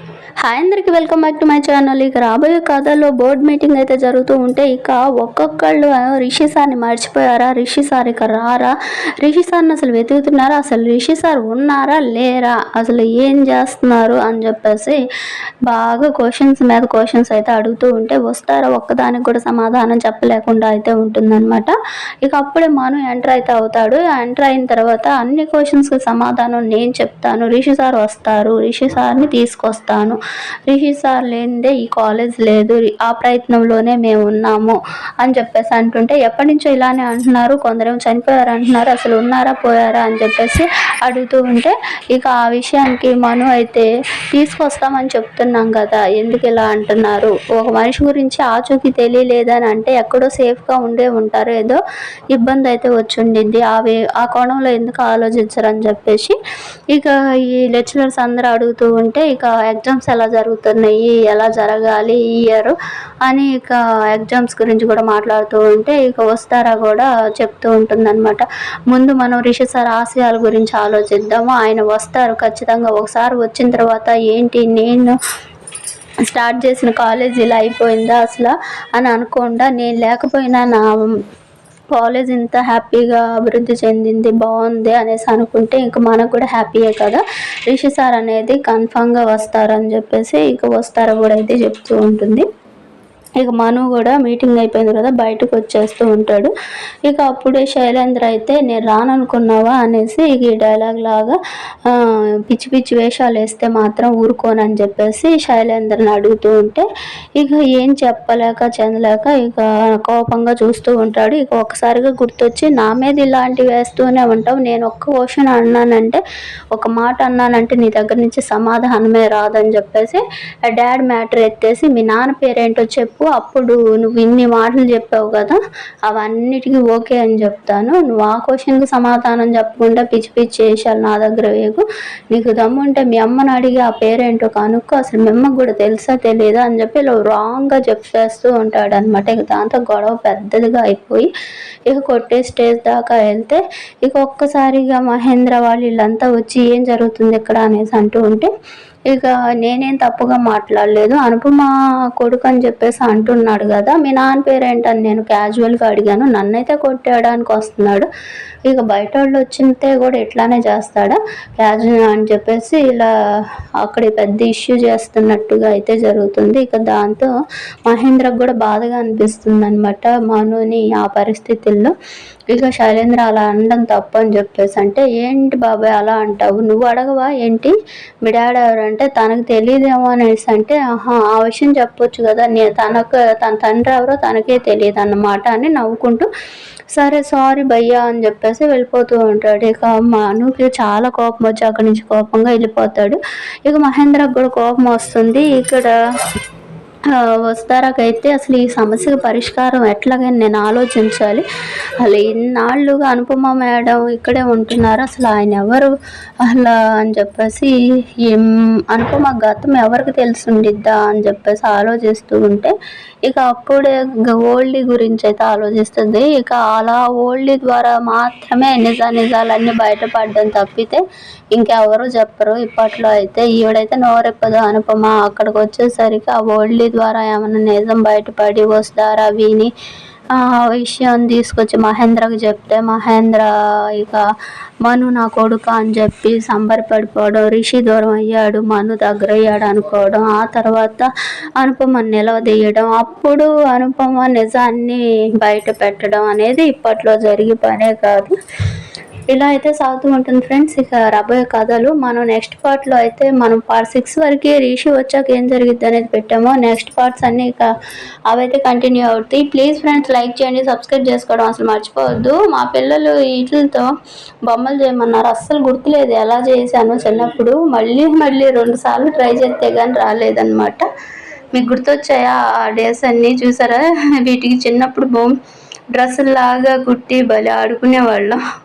Hi అందరికీ welcome back to my channel. ఇక రాబోయే కథలో బోర్డ్ మీటింగ్ అయితే జరుగుతూ ఉంటే ఇక ఒక్కొక్కళ్ళు రిషి సార్ని మర్చిపోయారా? రిషి సార్ ఇక రారా? రిషి సార్ని అసలు వెతుకుతున్నారా? అసలు రిషి సార్ ఉన్నారా? లేరా? అసలు ఏం చేస్తున్నారు? అని చెప్పేసి బాగా క్వశ్చన్స్ మీద క్వశ్చన్స్ అయితే అడుగుతూ ఉంటే వస్తారా? ఒక్కదానికి కూడా సమాధానం చెప్పలేకుండా అయితే ఉంటుందన్నమాట. ఇక అప్పుడే మను ఎంటర్ అయితే అవుతాడు. ఎంటర్ అయిన తర్వాత అన్ని క్వశ్చన్స్కి సమాధానం నేను చెప్తాను. రిషి సార్ వస్తారు. రిషి సార్ని తీసుకొస్తాను రిషి సార్ లేనిదే ఈ కాలేజ్ లేదు. ఆ ప్రయత్నంలోనే మేము ఉన్నాము అని చెప్పేసి అంటుంటే ఎప్పటి నుంచో ఇలానే అంటున్నారు. కొందరేమో చనిపోయారు అంటున్నారు. అసలు ఉన్నారా పోయారా అని చెప్పేసి అడుగుతూ ఉంటే ఇక ఆ విషయానికి మను అయితే తీసుకొస్తామని చెప్తున్నాం కదా ఎందుకు ఇలా అంటున్నారు? ఒక మనిషి గురించి ఆచూకీ తెలియలేదని అంటే ఎక్కడో సేఫ్గా ఉండే ఉంటారు ఏదో ఇబ్బంది అయితే వచ్చిండింది అవి ఆ ఆ కోణంలో ఎందుకు ఆలోచించరని చెప్పేసి ఇక ఈ లెక్చరర్స్ అందరూ అడుగుతూ ఉంటే ఇక ఎగ్జామ్స్ ఎలా జరుగుతున్నాయి ఎలా జరగాలి ఈ ఇయర్ అని ఇక ఎగ్జామ్స్ గురించి కూడా మాట్లాడుతూ ఉంటే ఇక వస్తారా కూడా చెప్తూ ఉంటుందన్నమాట. ముందు మనం రిషి సార్ ఆశయాల గురించి ఆలోచిద్దాము. ఆయన వస్తారు ఖచ్చితంగా. ఒకసారి వచ్చిన తర్వాత ఏంటి నేను స్టార్ట్ చేసిన కాలేజ్ ఇలా అయిపోయిందా అసలు అని అనుకోకుండా నేను లేకపోయినా నా కాలేజ్ ఇంత హ్యాపీగా అభివృద్ధి చెందింది బాగుంది అనేసి అనుకుంటే ఇంక మనకు కూడా హ్యాపీయే కదా. రిషి సార్ అనేది కన్ఫామ్గా వస్తారని చెప్పేసి ఇక వస్తారో కూడా అయితే చెప్తూ ఉంటుంది. ఇక మను కూడా మీటింగ్ అయిపోయింది కదా బయటకు వచ్చేస్తూ ఉంటాడు. ఇక అప్పుడే శైలేంద్ర అయితే నేను రాననుకున్నావా? అనేసి ఇక ఈ డైలాగ్ లాగా పిచ్చి పిచ్చి వేషాలు వేస్తే మాత్రం ఊరుకోనని చెప్పేసి శైలేంద్రని అడుగుతూ ఉంటే ఇక ఏం చెప్పలేక చెందలేక ఇక కోపంగా చూస్తూ ఉంటాడు. ఇక ఒకసారిగా గుర్తొచ్చి నా మీద ఇలాంటివి వేస్తూనే ఉంటావు. నేను ఒక్క క్వశ్చన్ అన్నానంటే ఒక మాట అన్నానంటే నీ దగ్గర నుంచి సమాధానమే రాదని చెప్పేసి డాడ్ మ్యాటర్ ఎత్తేసి మీ నాన్న పేరేంటో చెప్పు. చెప్పు అప్పుడు నువ్వు ఇన్ని మాటలు చెప్పావు కదా అవన్నిటికీ ఓకే అని చెప్తాను. నువ్వు ఆ క్వశ్చన్కి సమాధానం చెప్పకుండా పిచ్చి పిచ్చి చేసాను నా దగ్గర వేగు. నీకు దమ్ముంటే మీ అమ్మని అడిగి ఆ పేరేంటో కనుక్కో అసలు మీ అమ్మకు కూడా తెలుసా తెలియదా అని చెప్పి ఇలా రాంగ్గా చెప్పేస్తూ ఉంటాడు అనమాట ఇక దాంతో గొడవ పెద్దదిగా అయిపోయి ఇక కొట్టే స్టేజ్ దాకా వెళ్తే ఇక ఒక్కసారిగా మహేంద్ర వాళ్ళు వీళ్ళంతా వచ్చి ఏం జరుగుతుంది ఇక్కడ అనేసి అంటూ ఉంటే ఇక నేనేం తప్పుగా మాట్లాడలేదు. అనుపమ కొడుకు అని చెప్పేసి అంటున్నాడు కదా మీ నాన్న పేరేంటని నేను క్యాజువల్గా అడిగాను. నన్నైతే కొట్టేయడానికి వస్తున్నాడు. ఇక బయట వాళ్ళు వచ్చింతే కూడా ఇట్లానే చేస్తాడా? క్యాజువల్ అని చెప్పేసి ఇలా అక్కడ పెద్ద ఇష్యూ చేస్తున్నట్టుగా అయితే జరుగుతుంది. ఇక దాంతో మహేంద్రకు కూడా బాధగా అనిపిస్తుంది అనమాట మనుని ఆ పరిస్థితుల్లో ఇక శైలేంద్ర అలా అనడం తప్పు అని చెప్పేసి అంటే ఏంటి బాబాయ్ అలా అంటావు? నువ్వు అడగవా? ఏంటి? మీ డాడీ ఎవరంటే తనకు తెలియదేమో అనేసి అంటే ఆహా ఆ విషయం చెప్పొచ్చు కదా. నే తనకు తన తండ్రి ఎవరో తనకే తెలియదు అన్నమాట అని నవ్వుకుంటూ సరే సారీ భయ్యా అని చెప్పేసి వెళ్ళిపోతూ ఉంటాడు. ఇక మనుకి చాలా కోపం వచ్చి అక్కడి నుంచి కోపంగా వెళ్ళిపోతాడు. ఇక మహేంద్రకు కూడా కోపం వస్తుంది. ఇక్కడ వస్తారాకైతే అసలు ఈ సమస్యకు పరిష్కారం ఎట్లాగని నేను ఆలోచించాలి. అసలు ఇన్నాళ్ళుగా అనుపమ మేడం ఇక్కడే ఉంటున్నారు. అసలు ఆయన ఎవరు? అలా అని చెప్పేసి అనుపమ గతం ఎవరికి తెలుసుండిద్దా అని చెప్పేసి ఆలోచిస్తూ ఉంటే ఇక అప్పుడే ఓల్డీ గురించి అయితే ఆలోచిస్తుంది. ఇక అలా ఓల్డీ ద్వారా మాత్రమే నిజా నిజాలన్నీ బయటపడడం తప్పితే ఇంకెవరు చెప్పరు. ఇప్పట్లో అయితే ఈవిడైతే నోరెప్పదు అనుపమ. అక్కడికి వచ్చేసరికి ఆ ఓల్డీ ద్వారా ఏమైనా నిజం బయటపడి వస్తారా విని ఆ విషయం తీసుకొచ్చి మహేంద్రకు చెప్తే మహేంద్ర ఇక మను నా కొడుక అని చెప్పి సంబరపడిపోవడం రిషి దూరం అయ్యాడు మను దగ్గర అయ్యాడు అనుకోవడం ఆ తర్వాత అనుపమ నిలవదీయడం అప్పుడు అనుపమ నిజాన్ని బయట పెట్టడం అనేది ఇప్పట్లో జరిగే పనే కాదు. ఇలా అయితే సాగుతూ ఉంటుంది ఫ్రెండ్స్. ఇక రాబోయే కథలు మనం నెక్స్ట్ పార్ట్లో అయితే మనం పార్ట్ సిక్స్ వరకే రీషి వచ్చాక ఏం జరిగిద్ది అనేది పెట్టామో. నెక్స్ట్ పార్ట్స్ అన్నీ ఇక అవైతే కంటిన్యూ అవుతాయి. ప్లీజ్ ఫ్రెండ్స్ లైక్ చేయండి సబ్స్క్రైబ్ చేసుకోవడం అసలు మర్చిపోవద్దు. మా పిల్లలు వీటితో బొమ్మలు చేయమన్నారు. అస్సలు గుర్తులేదు ఎలా చేశాను చిన్నప్పుడు. మళ్ళీ మళ్ళీ రెండు సార్లు ట్రై చేస్తే కానీ రాలేదన్నమాట. మీకు గుర్తొచ్చాయా ఆ డేస్ అన్నీ చూసారా? వీటికి చిన్నప్పుడు బొమ్మ డ్రెస్సులాగా కుట్టి భలే ఆడుకునేవాళ్ళం.